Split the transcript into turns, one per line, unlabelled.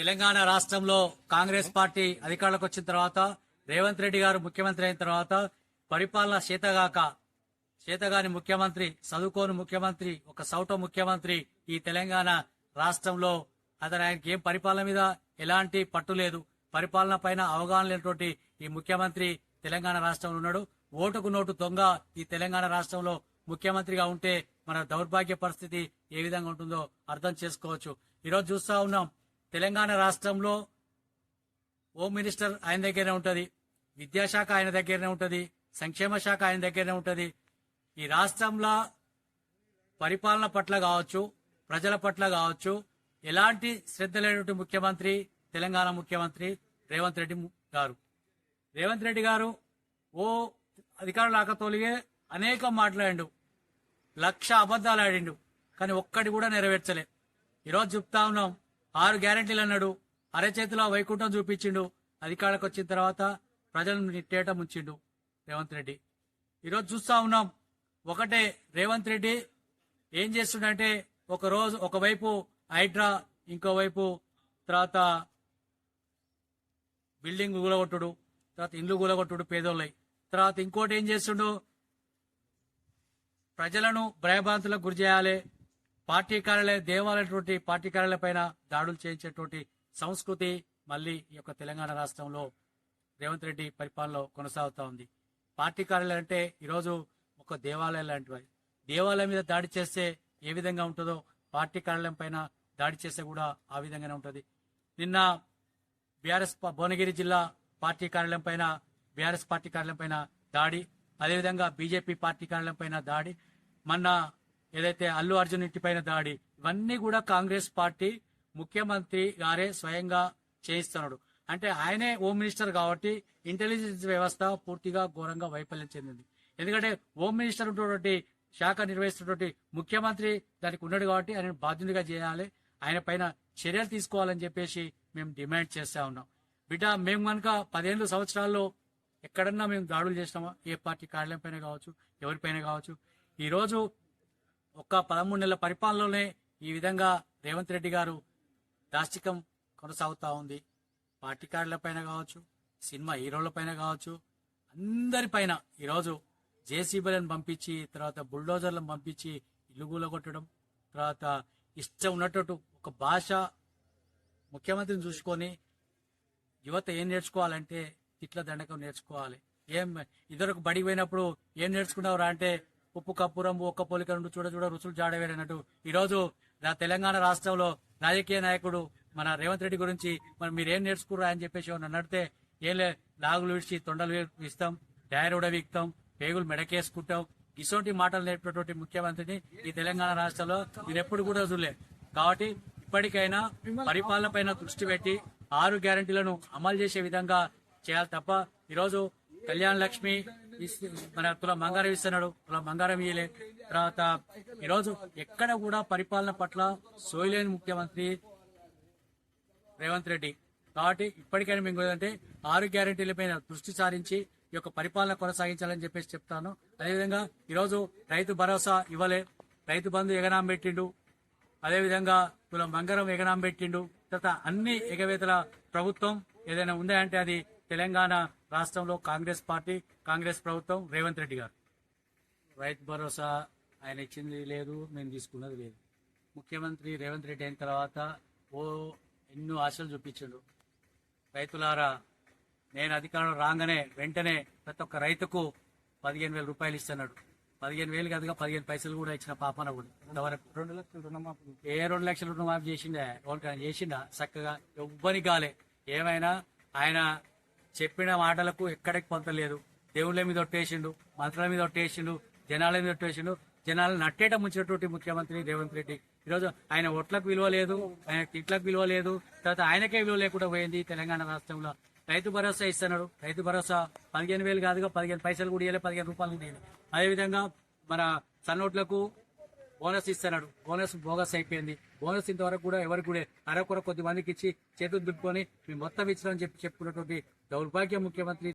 తెలంగాణ రాష్ట్రంలో కాంగ్రెస్ పార్టీ అధికారంలోకి వచ్చిన తర్వాత రేవంత్ రెడ్డి గారు ముఖ్యమంత్రి అయిన తర్వాత పరిపాలన చేతగాక చేతగాని ముఖ్యమంత్రి చదువుకోని ముఖ్యమంత్రి ఒక సౌట ముఖ్యమంత్రి ఈ తెలంగాణ రాష్ట్రంలో అతను ఆయనకి ఏం పరిపాలన మీద ఎలాంటి పట్టు లేదు. పరిపాలన పైన అవగాహన లేనటువంటి ఈ ముఖ్యమంత్రి తెలంగాణ రాష్ట్రంలో ఉన్నాడు. ఓటుకు నోటు దొంగ ఈ తెలంగాణ రాష్ట్రంలో ముఖ్యమంత్రిగా ఉంటే మన దౌర్భాగ్య పరిస్థితి ఏ విధంగా ఉంటుందో అర్థం చేసుకోవచ్చు. ఈరోజు చూస్తా ఉన్నాం తెలంగాణ రాష్ట్రంలో హోమ్ మినిస్టర్ ఆయన దగ్గరనే ఉంటుంది విద్యాశాఖ ఆయన దగ్గరనే ఉంటుంది సంక్షేమ శాఖ ఆయన దగ్గరనే ఉంటుంది. ఈ రాష్ట్రంలో పరిపాలన పట్ల కావచ్చు ప్రజల పట్ల కావచ్చు ఎలాంటి శ్రద్ధ లేనటువంటి ముఖ్యమంత్రి తెలంగాణ ముఖ్యమంత్రి రేవంత్ రెడ్డి గారు. రేవంత్ రెడ్డి గారు ఓ అధికారులు ఆకతోలిగే అనేకం మాట్లాడిండు లక్ష అబద్ధాలు ఆడిండు కానీ ఒక్కటి కూడా నెరవేర్చలే. ఈరోజు చెప్తా ఉన్నాం ఆరు గ్యారంటీలు అన్నాడు. అరచేతిలో వైకుంఠం చూపించిండు. అధికారులకు వచ్చిన తర్వాత ప్రజలను నిట్టేట ముంచిండు రేవంత్ రెడ్డి. ఈరోజు చూస్తా ఉన్నాం. ఒకటే రేవంత్ రెడ్డి ఏం చేస్తుండంటే ఒక రోజు ఒకవైపు హైడ్రా ఇంకోవైపు తర్వాత బిల్డింగ్ కూలగొట్టుడు తర్వాత ఇండ్లు కూలగొట్టుడు పేదోళ్ళై. తర్వాత ఇంకోటి ఏం చేస్తుండు? ప్రజలను భయభ్రాంతులకు గురి చేయాలి. పార్టీ కార్యాలయ దేవాలయటువంటి పార్టీ కార్యాలయ పైన దాడులు చేయించేటువంటి సంస్కృతి మళ్ళీ ఈ యొక్క తెలంగాణ రాష్ట్రంలో రేవంత్ రెడ్డి పరిపాలనలో కొనసాగుతూ ఉంది. పార్టీ కార్యాలయం అంటే ఈరోజు ఒక దేవాలయం లాంటివి. దేవాలయం మీద దాడి చేస్తే ఏ విధంగా ఉంటుందో పార్టీ కార్యాలయం పైన దాడి చేస్తే కూడా ఆ విధంగానే ఉంటుంది. నిన్న బీఆర్ఎస్ భువనగిరి జిల్లా పార్టీ కార్యాలయం పైన బీఆర్ఎస్ పార్టీ కార్యాలయం పైన దాడి అదేవిధంగా బీజేపీ పార్టీ కార్యాలయం పైన దాడి. మొన్న ఏదైతే అల్లు అర్జున్ ఇంటి పైన దాడి ఇవన్నీ కూడా కాంగ్రెస్ పార్టీ ముఖ్యమంత్రి గారే స్వయంగా చేయిస్తున్నాడు. అంటే ఆయనే హోమ్ మినిస్టర్ కాబట్టి ఇంటెలిజెన్స్ వ్యవస్థ పూర్తిగా ఘోరంగా వైఫల్యం చెందింది. ఎందుకంటే హోమ్ మినిస్టర్ ఉన్నటువంటి శాఖ నిర్వహిస్తున్నటువంటి ముఖ్యమంత్రి దానికి ఉన్నాడు కాబట్టి ఆయన బాధ్యునిగా చేయాలి. ఆయన పైన చర్యలు తీసుకోవాలని చెప్పేసి మేము డిమాండ్ చేస్తా ఉన్నాం. బిడ్డ మేము కనుక పదిహేను సంవత్సరాల్లో ఎక్కడన్నా మేము దాడులు చేసినామా? ఏ పార్టీ కార్యాలయం పైన కావచ్చు ఎవరిపైన కావచ్చు? ఈ రోజు ఒక్క పదమూడు నెలల పరిపాలనలోనే ఈ విధంగా రేవంత్ రెడ్డి గారు దాష్టికం కొనసాగుతా ఉంది. పార్టీ పైన కావచ్చు సినిమా హీరోల పైన కావచ్చు అందరిపైన ఈరోజు జేసీబీలను పంపించి తర్వాత బుల్డోజర్లను పంపించి ఇల్లు కొట్టడం తర్వాత ఇష్టం ఉన్నట్టు ఒక భాష ముఖ్యమంత్రిని చూసుకొని యువత ఏం నేర్చుకోవాలంటే తిట్ల దండకం నేర్చుకోవాలి. ఏం ఇద్దరు బడికి పోయినప్పుడు ఏం నేర్చుకున్నావురా అంటే ఉప్పు కప్పురం ఒక్క పోలిక నుండి చూడ చూడ రుచులు జాడవేరన్నట్టు ఈరోజు నా తెలంగాణ రాష్ట్రంలో రాజకీయ నాయకుడు మన రేవంత్ రెడ్డి గురించి మరి మీరేం ఏం నేర్చుకుర్రా అని చెప్పేసి నన్ను అడితే ఏం లే లాగులు విడిచి తొండలు ఇస్తాం డైర్ ఉడవిస్తాం పేగులు మెడకేసుకుంటాం. ఇటువంటి మాటలు నేర్పినటువంటి ముఖ్యమంత్రిని ఈ తెలంగాణ రాష్ట్రంలో నేను ఎప్పుడు కూడా చూడలే. కాబట్టి ఇప్పటికైనా పరిపాలన పైన దృష్టి పెట్టి ఆరు గ్యారంటీలను అమలు చేసే విధంగా చేయాలి తప్ప ఈరోజు కళ్యాణ లక్ష్మి మన తుల బంగారం ఇస్తున్నాడు. తుల బంగారం ఇయ్యలే. తర్వాత ఈరోజు ఎక్కడ కూడా పరిపాలన పట్ల సోయలేని ముఖ్యమంత్రి రేవంత్ రెడ్డి. కాబట్టి ఇప్పటికైనా మేము ఏంటంటే ఆరు గ్యారంటీలపైన దృష్టి సారించి ఈ యొక్క పరిపాలన కొనసాగించాలని చెప్పేసి చెప్తాను. అదేవిధంగా ఈరోజు రైతు భరోసా ఇవ్వలే. రైతు బంధు ఎగనాం పెట్టిండు. అదేవిధంగా తుల బంగారం ఎగనాం పెట్టిండు. తర్వాత అన్ని ఎగవేతల ప్రభుత్వం ఏదైనా ఉందంటే అది తెలంగాణ రాష్ట్రంలో కాంగ్రెస్ పార్టీ కాంగ్రెస్ ప్రభుత్వం రేవంత్ రెడ్డి గారు. రైతు భరోసా ఆయన ఇచ్చింది లేదు మేము తీసుకున్నది లేదు. ముఖ్యమంత్రి రేవంత్ రెడ్డి అయిన తర్వాత ఓ ఎన్నో ఆశలు చూపించిండు. రైతులారా నేను అధికారంలో రాగానే వెంటనే ప్రతి ఒక్క రైతుకు పదిహేను వేల రూపాయలు ఇస్తున్నాడు. పదిహేను వేలు కాదుగా పదిహేను పైసలు కూడా ఇచ్చిన పాపన కూడా. ఇంతవరకు
రెండు లక్షల రుణమాఫీ
ఏ రెండు లక్షల రుణమాఫీ చేసిండే? చేసిండా? చక్కగా ఎవ్వరికి కాలే. ఏమైనా ఆయన చెప్పిన మాటలకు ఎక్కడికి పొంతలేదు దేవుళ్ళ మీద ఒట్టేసిండు మంత్రుల మీద ఒట్టేసిండు జనాల మీద ఒట్టేసిండు. జనాలు నట్టేట ముంచినటువంటి ముఖ్యమంత్రి రేవంత్ రెడ్డి. ఈరోజు ఆయన ఓట్లకు విలువ లేదు ఆయన తిట్లకు విలువ లేదు. తర్వాత ఆయనకే విలువ లేకుండా పోయింది తెలంగాణ రాష్ట్రంలో. రైతు భరోసా ఇస్తున్నాడు. రైతు భరోసా పదిహేను వేలు కాదుగా పదిహేను పైసలు కూడా ఇవ్వలే పదిహేను రూపాయలు కూడా అదేవిధంగా మన సన్నోట్లకు బోనస్ ఇస్తున్నాడు. బోనస్ బోగస్ అయిపోయింది. బోనస్ ఇంతవరకు కూడా ఎవరు కూడా అరకొర కొద్ది మందికి ఇచ్చి చేతులు దుప్పుకొని మేము మొత్తం ఇచ్చినామని చెప్పి చెప్పుకున్నటువంటి దౌర్భాగ్య ముఖ్యమంత్రి